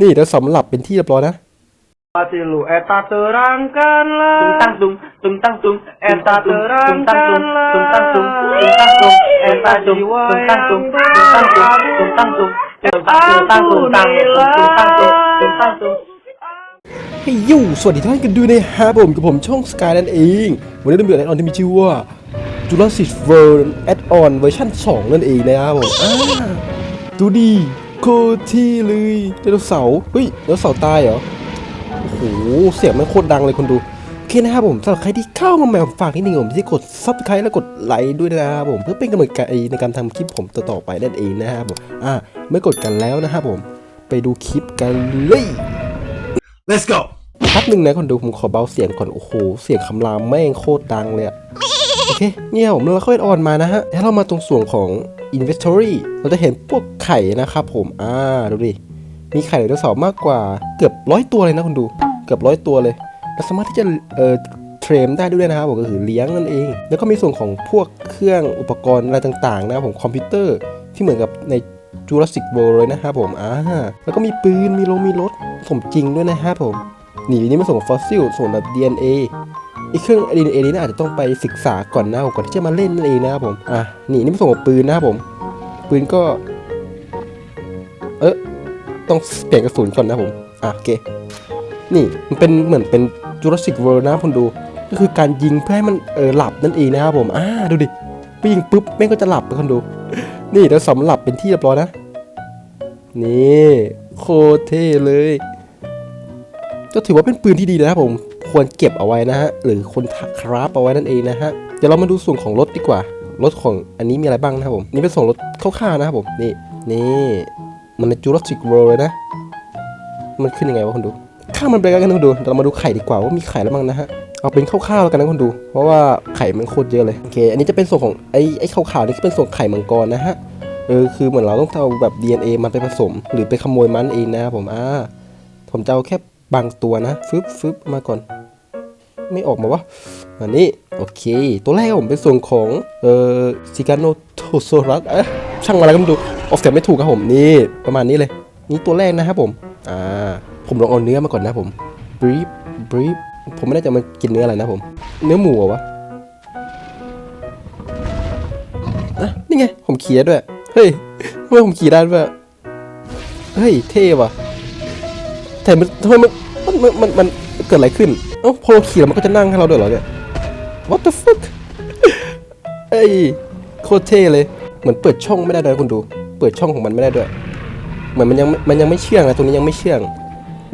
นี่เดี๋ยวสำหรับเป็นที่เรียบร้อยนะ Hati lu eta terangkanlah tung tung tung tang tung Eta tung tung tang tung tung tang tung tung tang tung terangkanlah tung eta tung tung tang tung tung tang tung tung tang tung tung tang tung tung tang tung tung tang tung tung tang tung ให้ยูสวัสดีทุกท่านกันด้วยนะครับผมกับผมช่อง Sky นั่นเอง วันนี้เรามีแอดออนที่มีชื่อว่า Jurassic World Add-on เวอร์ชัน2 นั่นเองนะครับผมอ่าดูดี โคตรที่เลยไดโนเสาร์เฮ้ยไดโนเสาร์ตายเหรอโอ้โหเสียงมันโคตรดังเลยคนดูโอเคนะครับผมสำหรับใครที่เข้ามาใหม่ฝากนิดนึงผมที่กด subscribe และกดไลค์ด้วยนะครับผมเพื่อเป็นกำลังใจในการทำคลิปผมต่อๆไปนั่นเองนะครับผมอ่าไม่กดกันแล้วนะครับผมไปดูคลิปกันเลย Let's go. แป๊บหนึ่งนะคนดูผมขอเบาเสียงก่อนโอ้โหเสียงคำรามแม่งโคตรดังเลยอะโอเคเนี่ยผมเราค่อยออนมานะฮะแล้วเรามาตรงส่วนของ inventory เราจะเห็นพวกไข่นะครับผม อ่า ดูดิ มีไข่ไดโนเสาร์มากกว่าเกือบร้อยตัวเลยนะคุณดู เกือบร้อยตัวเลยและสามารถที่จะเอ่อเทรมได้ด้วยนะครับผมก็คือเลี้ยงนั่นเอง แล้วก็มีส่วนของพวกเครื่องอุปกรณ์อะไรต่างๆนะครับผมคอมพิวเตอร์ที่เหมือนกับใน Jurassic World เลยนะครับผมอ่าแล้วก็มีปืนมีลมีรถสมจริงด้วยนะครับผมนี่อันนี้มันส่งฟอสซิลส่วนแบบ DNA อีกเครื่อง DNA นี้น่าอาจจะต้องไปศึกษาก่อนนะก่อนที่จะมาเล่นนั่นเองนะครับผมอะนี่นี่มันส่งกับปืนนะครับผมปืนก็ เออต้องเปลี่ยนกระสุนก่อนนะผมอะโอเคนี่มันเป็นเหมือนเป็น Jurassic World นะคุณดู ก็คือการยิงเพื่อให้มันเออหลับนั่นเองนะครับผมอ่าดูดิไปยิงปุ๊บแม่งก็จะหลับไปคนดู นี่เดี๋ยวสำหรับเป็นที่เรียบร้อยนะนี่โคเท่เลย ก็ถือว่าเป็นปืนที่ดีนะครับผม ควรเก็บเอาไว้นะฮะ หรือคนคราฟเอาไว้นั่นเองนะฮะ เดี๋ยวเรามาดูส่วนของรถดีกว่า รถของอันนี้มีอะไรบ้างนะครับผม นี่เป็นส่วนรถคร่าวๆนะครับผม นี่ นี่มันใน Jurassic World เลยนะ มันขึ้นยังไงวะคนดู ข้ามมันไปกันนคนดู เรามาดูไข่ดีกว่าว่ามีไข่แล้วบ้างนะฮะ เอาเป็นคร่าวๆแล้วกันนะคนดู เพราะว่าไข่มันโคตรเยอะเลย โอเค อันนี้จะเป็นส่วนของไอ้ไอ้ขาวๆนี่เป็นส่วนไข่มังกรนะฮะ เออ คือเหมือนเราต้องเอาแบบ DNA มันไปผสม หรือไปขโมยมันเองนะครับผม อ่า ผมจะเอาแค่บางตัวนะฟึบฟึบมาก่อน ไม่ออกมาวะอันนี้โอเค ตัวแรกผมเป็นส่วนของเอ่อซิกาโนโทโซรัสเอ๊ะช่างอะไรก็ไม่ดูออกเสียงไม่ถูกครับผมนี่ประมาณนี้เลย นี่ตัวแรกนะครับผมอ่าผมลองเอาเนื้อมาก่อนนะผมบรีฟบรีฟผมไม่แน่ใจมันกินเนื้ออะไรนะผม เนื้อหมูเหรอวะอะนี่ไง ผมขี่ได้ด้วย เฮ้ยทำไมผมขี่ได้ด้วยเฮ้ย เท่ว่ะแต่มันทำไมมันมันมันมันเกิดอะไรขึ้น อ้าพอเราขี่แล้วมันก็จะนั่งให้เราด้วยเหรอเนี่ย what the fuck เอ้ยโคตรเท่เลย เหมือนเปิดช่องไม่ได้ด้วยคุณดู เปิดช่องของมันไม่ได้ด้วย เหมือนมันยังมันยังไม่เชื่องนะตรงนี้ยังไม่เชื่อง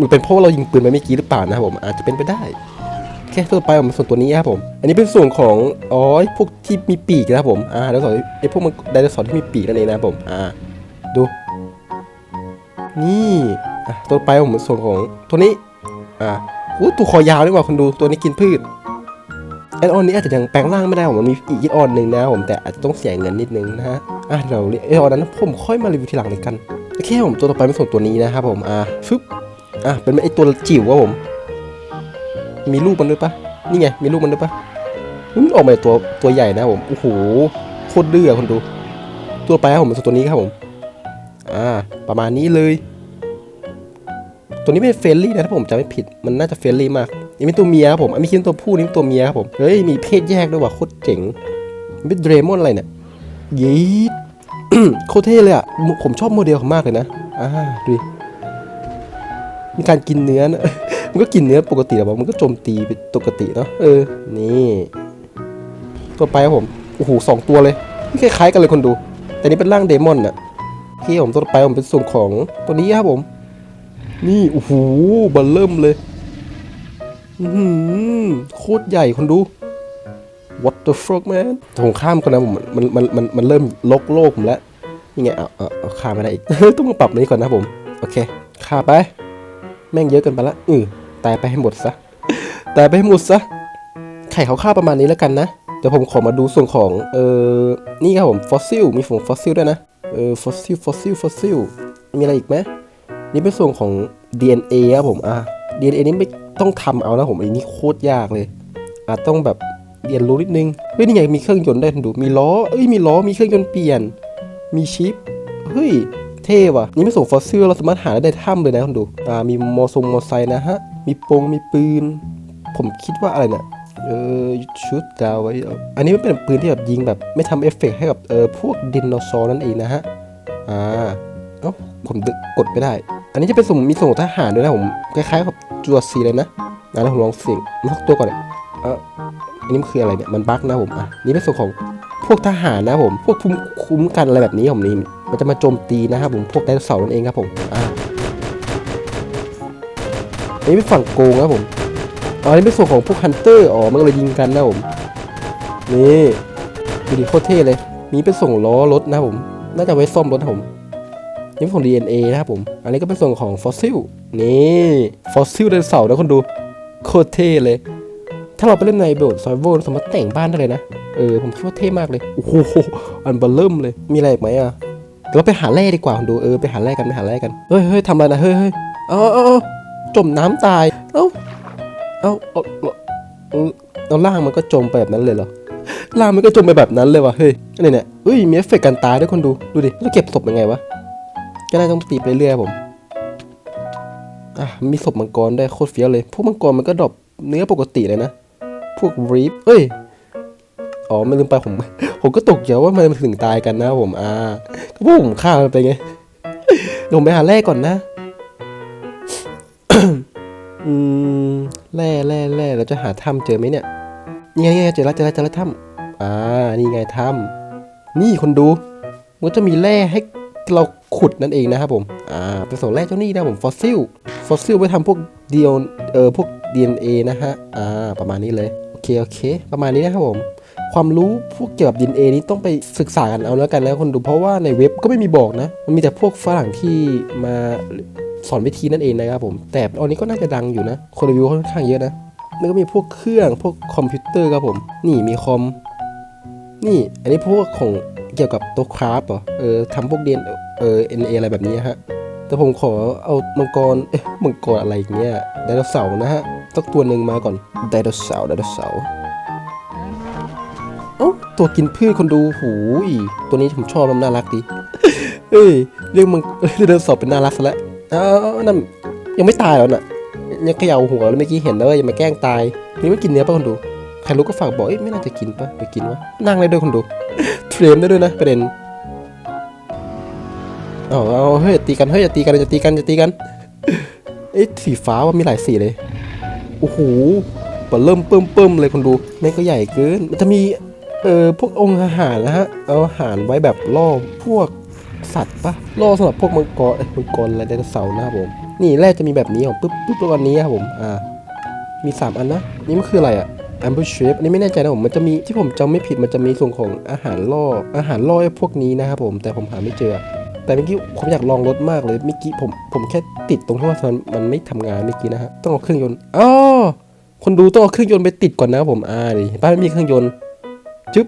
มันเป็นเพราะว่าเรายิงปืนไปเมื่อกี้หรือเปล่านะครับผมอาจจะเป็นไปได้แค่ตัวไปผมส่วนตัวนี้ครับผม อันนี้เป็นส่วนของอ๋อพวกที่มีปีกนะครับผมอ่าไดโนเสาร์ไอพวกมันไดโนเสาร์ที่มีปีกนั่นเองนะครับผมอ่าดู นี่อะตัวไปผมส่วนของตัวนี้อ่า อ้ตัวคอยาวดีกว่าคนดูตัวนี้กินพืชแอดออนนี้อาจจะยังแปลงร่างไม่ได้ผมมันมีอีกแอดออนหนึ่งนะผมแต่อาจจะต้องเสียเงินนิดนึงนะฮะอะเดี๋ยวแอดออนนั้นผมค่อยมารีวิวทีหลังเลยกันโอเคผมตัวต่อไปเป็นส่วนตัวนี้นะครับผมอ่าฟึบอะเป็นไอตัวจิ๋วครับผม มีลูกมันด้วยปะนี่ไงมีลูกมันด้วยปะมันออกมาตัวตัวใหญ่นะผมโอ้โหโคตรดื้อคนดู ตัวไปครับผมเป็นส่วนตัวนี้ครับผม อ่า ประมาณนี้เลย ตัวนี้เป็นเฟรนลี่นะถ้าผมจำไม่ผิดมันน่าจะเฟรนลี่มากอันนี้เป็นตัวเมียครับผมอันนี้คิดตัวผู้นี่เป็นตัวเมียครับผมเฮ้ยมีเพศแยกด้วยว่ะโคตรเจ๋งมันเป็นเดรมอนอะไรเนี่ยยีดโคตรเท่เลยอะผมชอบโมเดลเขามากเลยนะอ่าดูมีการกินเนื้อนะมันก็กินเนื้อปกติแต่ว่ามันก็โจมตีเป็นปกติเนาะเออนี่ตัวไปครับผมโอ้โหสองตัวเลยนี่คล้ายๆกันเลยคนดู แต่นี่เป็นร่างเดมอนน่ะที่ผมตัวไปผมเป็นส่วนของตัวนี้ครับผม นี่โอ้โหบัลเริ่มเลยอืโคตรใหญ่คนดู what the fuck man ผมข้ามกันนะผมมันมันมันมันเริ่มลกโลกผมแล้วยังไงเอาเอาเอาข้ามไม่ได้อีก ต้องมาปรับนี้ก่อนนะผม โอเคข้าไป แม่งเยอะเกินไปละอือตายไปให้หมดซะตายไปให้หมดซะไข่เขาข้าประมาณนี้แล้วกันนะเดี๋ยวผมขอมาดูส่วนของเออนี่ครับผมฟอสซิลมีฝงฟอสซิลด้วยนะเออฟอสซิลฟอสซิลฟอสซิลมีอะไรอีกไหม นี่เป็นส่วนของ DNA ครับผมอะ DNA นี่ไม่ต้องทำเอานะผมอันนี้โคตรยากเลยอาจต้องแบบเรียนรู้นิดนึงเฮ้ยนี่ไงมีเครื่องยนต์ได้ดูมีล้อเอ้ยมีล้อมีเครื่องยนต์เปลี่ยน มีชิปเฮ้ยเท่ว่ะนี่ไม่ส่งฟอสซิลเราสามารถหาได้ในถ้ำเลยนะคุณดูอ่ามีมอทรงมอไซค์นะฮะมีปงมีปืน ผมคิดว่าอะไรเนี่ยเออชุดดาวไว้อาอันนี้มันเป็นปืนที่แบบยิงแบบไม่ทำเอฟเฟกต์ให้กับเออพวกดินโนเสาร์นั่นเองนะฮะอ่าเอ้าผมดึกกดไม่ได้ อันนี้จะเป็นส่งมีส่งทหารด้วยนะผมคล้ายๆกับจัวซีเลยนะนะแล้วผมลองเสียงนักตัวก่อนเนี่ยเอออันนี้มันคืออะไรเนี่ยมันบั๊กนะผมอะนี่เป็นส่วนของพวกทหารนะผมพวกคุ้มคุ้มกันอะไรแบบนี้ผมนี่มันจะมาโจมตีนะครับผมพวกไดโนเสาร์นั่นเองครับผมอ่าอันนี้เป็นฝั่งโกงครับผมอ๋อนี่เป็นส่วนของพวกฮันเตอร์อ๋อมันก็เลยยิงกันนะผมนี่ดูดิโคตรเท่เลยมีเป็นส่งล้อรถนะผมน่าจะไว้ซ่อมรถผม นี่เป็นของ DNA นะครับผม อันนี้ก็เป็นส่วนของฟอสซิล นี่ฟอสซิลไดโนเสาร์นะคนดู โคตรเท่เลย ถ้าเราไปเล่นในโบสถ์ซอยโวสามารถแต่งบ้านได้เลยนะ เออ ผมคิดว่าเท่มากเลย โอ้โห อันเบลเริ่มเลย มีอะไรอีกไหมอะเดี๋ยวเราไปหาแร่ดีกว่าคุณดู เออ ไปหาแร่กัน ไปหาแร่กัน เฮ้ยเฮ้ยทำอะไรนะ เฮ้ยเฮ้ยเอาเอาเอจมน้ำตาย เอ้า เอ้าเอาเอาเอาล่างมันก็จมไปแบบนั้นเลยเหรอล่างมันก็จมไปแบบนั้นเลยวะเฮ้ยอันนี้เนี่ยเฮ้ย มีเอฟเฟกต์การตายด้วยคนดู ดูดิ แล้วเก็บศพยังไงวะ ก็น่าต้องตีไปเรื่อยๆผม อะ มีศพมังกรได้โคตรเฟี้ยวเลย พวกมังกรมันก็ดรอปเนื้อปกติเลยนะ พวกรีฟเอ้ย อ๋อ ไม่ลืมไปผม ผมก็ตกใจว่ามันถึงตายกันนะผม อ่า ก็พวกผมฆ่ามันไปไงเดี๋ยวผมไปหาแร่ก่อนนะ อืม แร่แร่แร่เราจะหาถ้ำเจอไหมเนี่ยนี่ไงนี่ไงเจอแล้วเจอแล้วเจอแล้วถ้ำอ่า นี่ไงถ้ำนี่คนดูมันจะมีแร่ให้ เราขุดนั่นเองนะครับผมอ่าเป็นส่วนแร่เจ้านี่นะผมฟอสซิลฟอสซิลไว้ทำพวกเดียวเออพวก DNA นะฮะอ่าประมาณนี้เลยโอเคโอเค ประมาณนี้นะครับผมความรู้พวกเกี่ยวกับ DNA นี้ต้องไปศึกษากันเอาแล้วกันแล้วคนดูเพราะว่าในเว็บก็ไม่มีบอกนะ มันมีแต่พวกฝรั่งที่มาสอนวิธีนั่นเองนะครับผม แต่ตอนนี้ก็น่าจะดังอยู่นะ คนรีวิวค่อนข้างเยอะนะแล้วก็มีพวกเครื่องพวกคอมพิวเตอร์ครับผม นี่มีคอม นี่ อันนี้พวกของ เกี่ยวกับตัวคราฟเหรอเออทำพวกเดียนเออ NA อะไรแบบนี้ฮะ แต่ผมขอเอามังกรเอ๊ะมังกรอะไรอย่างเงี้ยไดโนเสาร์นะฮะสักตัวหนึ่งมาก่อนไดโนเสาร์ไดโนเสาร์เอ้าตัวกินพืชคนดูหูยตัวนี้ผมชอบมันน่ารักดีเอ้ยเรื่องมังเรื่องไดโนเสาร์เป็นน่ารักซะแล้วเอ้านั่นยังไม่ตายแล้วน่ะยังเขย่าหัวแล้วเมื่อกี้เห็นแล้วอย่ามาแกล้งตายนี่ไม่กินเนื้อป่ะคนดู ใครรู้ก็ฝากบอกเอ้ยไม่น่าจะกินปะไปกินวะนั่งได้ด้วยคนดูเทรมได้ด้วยนะประเด็นเอาเอาเฮ้ยตีกันเฮ้ยอย่าตีกันอย่าตีกันอย่าตีกันเอ้สีฟ้าว่ามีหลายสีเลยโอ้โหปเริ่มเพิ่มเพิ่มเลยคนดูแม่งก็ใหญ่เกินมันจะมีเอ่อพวกองค์อาหารนะฮะเอาอาหารไว้แบบล่อพวกสัตว์ปะล่อสำหรับพวกมังกรเอ้ยมังกรอะไรไดโนเสาร์นะครับผมนี่แรกจะมีแบบนี้ของปึ๊บปึ๊บแล้ววันนี้ครับผมอ่ามีสามอันนะนี่มันคืออะไรอะ ambush shape อันนี้ไม่แน่ใจนะผมมันจะมีที่ผมจำไม่ผิดมันจะมีส่วนของอาหารล่ออาหารล่อไอ้พวกนี้นะครับผมแต่ผมหาไม่เจอ แต่เมื่อกี้ผมอยากลองรถมากเลยเมื่อกี้ผมผมแค่ติดตรงที่ว่ามันมันไม่ทำงานเมื่อกี้นะฮะต้องเอาเครื่องยนต์อ๋อคนดูต้องเอาเครื่องยนต์ไปติดก่อนนะผมอ่าดิเห็นป้าไม่มีเครื่องยนต์จึ๊บ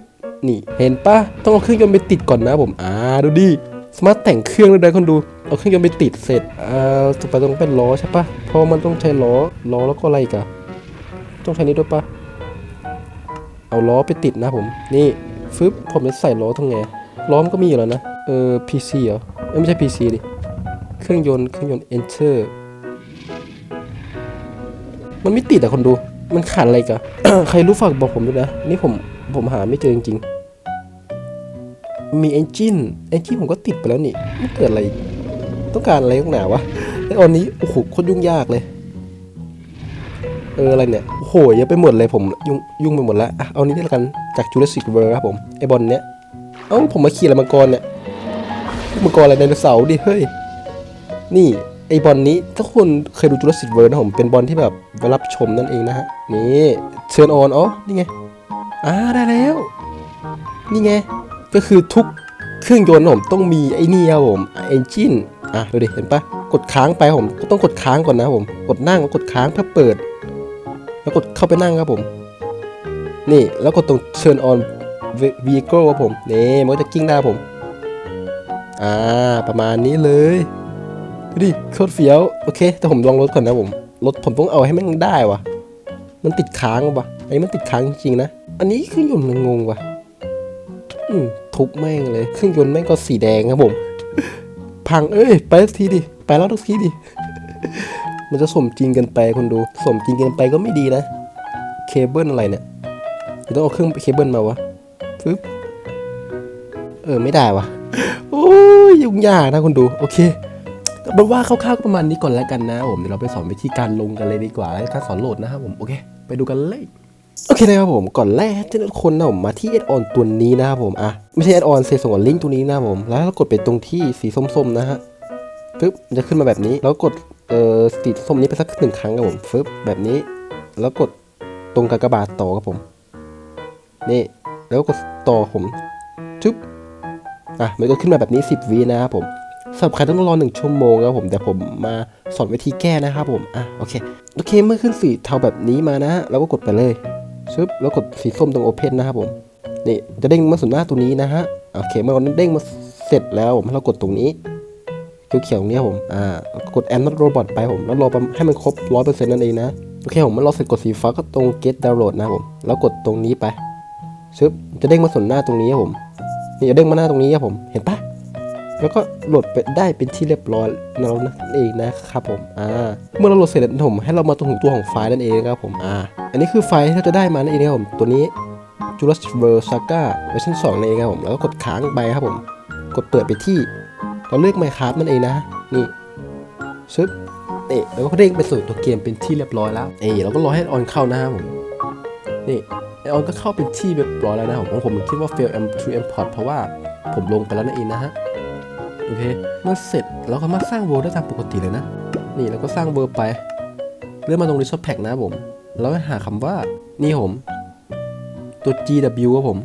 นี่เห็นปะต้องเอาเครื่องยนต์ไปติดก่อนนะผมอ่าดูดิสามารถแต่งเครื่องได้คนดูเอาเครื่องยนต์ไปติดเสร็จอ่าต่อไปต้องเป็นล้อใช่ปะเพราะมันต้องใช้ล้อล้อแล้วก็อะไรกันต้องใช้นี้ด้วยปะ เอาล้อไปติดนะผม นี่ฟึบผมจะใส่ล้อตรงไง ล้อมก็มีอยู่แล้วนะ เออ PC เหรอเอ้ยไม่ใช่ PC ดิ เครื่องยนต์ เครื่องยนต์ enter มันไม่ติดอะคนดู มันขาดอะไรกันใครรู้ฝากบอกผมด้วยนะ นี่ผม ผมหาไม่เจอจริงๆ มี engine engine ผมก็ติดไปแล้วนี่ไม่เกิดอะไร ต้องการอะไรข้างหนาวะไอ้อันนี้ โอ้โหโคตรยุ่งยากเลย เออ อะไรเนี่ย หเยอะไปหมดเลยผมยุ่งยุ่งไปหมดแล้วอะเอานี้ได้ละกันจาก Jurassic World ครับผมไอบอลเนี้ยเอ้าผมมาขี่อะไรมังกรเนี่ยมังกรอะไรไดโนเสาร์ดิเฮ้ยนี่ไอบอลนี้ถ้าคนเคยดู Jurassic World นะผมเป็นบอลที่แบบไว้รับชมนั่นเองนะฮะนี่เชิญออนอ๋อนี่ไงอ่าได้แล้ว นี่ไงก็คือทุกเครื่องยนต์ผมต้องมีไอ้นี่ครับผม engine อะดูดิเห็นปะกดค้างไปผมก็ต้องกดค้างก่อนนะผมกดนั่งกดค้างเพื่อเปิด แล้วกดเข้าไปนั่งครับผม นี่แล้วกดตรง turn on vehicle ครับผมนี่มันก็จะกิ้งได้ผม อ่า ประมาณนี้เลยดูดิโคตรเฟี้ยว โอเค แต่ผมลองรถก่อนนะผมรถผมต้องเอาให้มันได้วะมันติดค้างวะอันนี้มันติดค้างจริงนะ อันนี้เครื่องยนต์มันงงวะอืมทุบแม่งเลย เครื่องยนต์แม่งก็สีแดงครับผม พังเอ้ย ไปสักทีดิ ไปแล้วสักทีดิ มันจะสมจริงกันไปคนดู สมจริงกันไปก็ไม่ดีนะ เคเบิลอะไรเนี่ยต้องเอาเครื่องเคเบิลมาวะฟึบเออไม่ได้วะโอ้ยยุ่งยากนะคนดูโอเคก็เป็นว่าคร่าวๆก็ประมาณนี้ก่อนแล้วกันนะผมเดี๋ยวเราไปสอนวิธีการลงกันเลยดีกว่าแล้วการสอนโหลดนะครับผมโอเคไปดูกันเลยโอเคนะครับผมก่อนแรกที่ทุกคนนะผมมาที่แอดออนตัวนี้นะครับผมอะไม่ใช่แอดออนเซส่งลิงก์ตัวนี้นะครับผมแล้วเรากดไปตรงที่สีส้มๆนะฮะปึ๊บจะขึ้นมาแบบนี้แล้วกด เออสีส้มนี้ไปสักหนึ่งครั้งครับผมฟึบแบบนี้ แล้วกดตรงกากบาทต่อครับผม นี่แล้วก็กดต่อผมจุ๊บอะมันก็ขึ้นมาแบบนี้ 10วินะครับผมสำหรับใครต้องรอหนึ่งชั่วโมงครับผมแต่ผมมาสอนวิธีแก้นะครับผมอะโอเคโอเคเมื่อขึ้นสีเทาแบบนี้มานะฮะเราก็กดไปเลยชึบแล้วกดสีส้มตรงโอเพนนะครับผมนี่จะเด้งมาส่หน้าตัวนี้นะฮะโอเคเมื่อวันนั้นเด้งมาเสร็จแล้วผมเรากดตรงนี้ เขียวๆตรงนี้ครับผมอ่ากด Add Not Robot ไปผม แล้วรอให้มันครบ100%นั่นเองนะโอเคผมมันรอเสร็จกดสีฟ้าก็ตรง Get Download นะผมแล้วกดตรงนี้ไปชึบจะเด้งมาส่วนหน้าตรงนี้ครับผมนี่จะเด้งมาหน้าตรงนี้ครับผมเห็นปะแล้วก็โหลดไปได้เป็นที่เรียบร้อยแล้วนั่นเองนะครับผมอ่าเมื่อเราโหลดเสร็จแล้วผมให้เรามาตรงตัวของไฟล์นั่นเองนะครับผมอ่าอันนี้คือไฟล์ที่เราจะได้มานั่นเองครับผมตัวนี้ Jurassic World Saga เวอร์ชัน2นั่นเองครับผมแล้วก็กดค้างไปครับผม กดเปิดไปที่ เราเลือก Minecraft นั่นเองนะ นี่ชึบนี่แล้วก็เด้งไปสู่ตัวเกมเป็นที่เรียบร้อยแล้วเอ้เราก็รอให้ออนเข้านะครับผม นี่ไอออนก็เข้าเป็นที่เรียบร้อยแล้วนะครับผมผมคิดว่า fail m to import เพราะว่าผมลงไปแล้วนั่นเองนะฮะ โอเค เมื่อเสร็จเราก็มาสร้าง world ได้ตามปกติเลยนะ นี่เราก็สร้าง world ไป เลื่อนมาตรง resource pack นะผม แล้วให้หาคำว่า นี่ผม ตัว GW ครับผม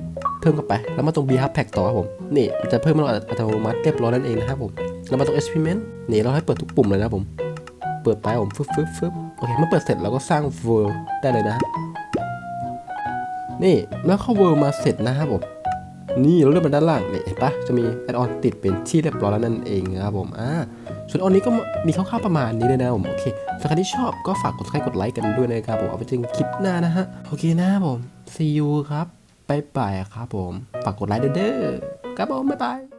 พิ่มเข้าไป แล้วมาตรง B Hub Pack ต่อครับผม นี่มันจะเพิ่มมาอัตโนมัติเรียบร้อยนั่นเองนะครับผม แล้วมาตรง Experiment นี่เราให้เปิดทุกปุ่มเลยนะครับผม เปิดไปผมฟึบฟึบฟึบโอเค เมื่อเปิดเสร็จเราก็สร้าง World ได้เลยนะ นี่แล้วเข้า World มาเสร็จนะครับผมนี่เราเลื่อนมาด้านล่างนี่เห็นปะจะมีแอดออนติดเป็นที่เรียบร้อยแล้วนั่นเองนะครับผมอ่าส่วนออนนี้ก็มีคร่าวๆประมาณนี้เลยนะผมโอเคสำหรับที่ชอบก็ฝากกดไลค์กดไลค์กันด้วยนะครับผมเอาไปเจอคลิปหน้านะฮะโอเคนะครับผม see you ครับ บ๊ายบายครับผมฝากกดไลค์ด้วยเด้อครับผมบ๊ายบาย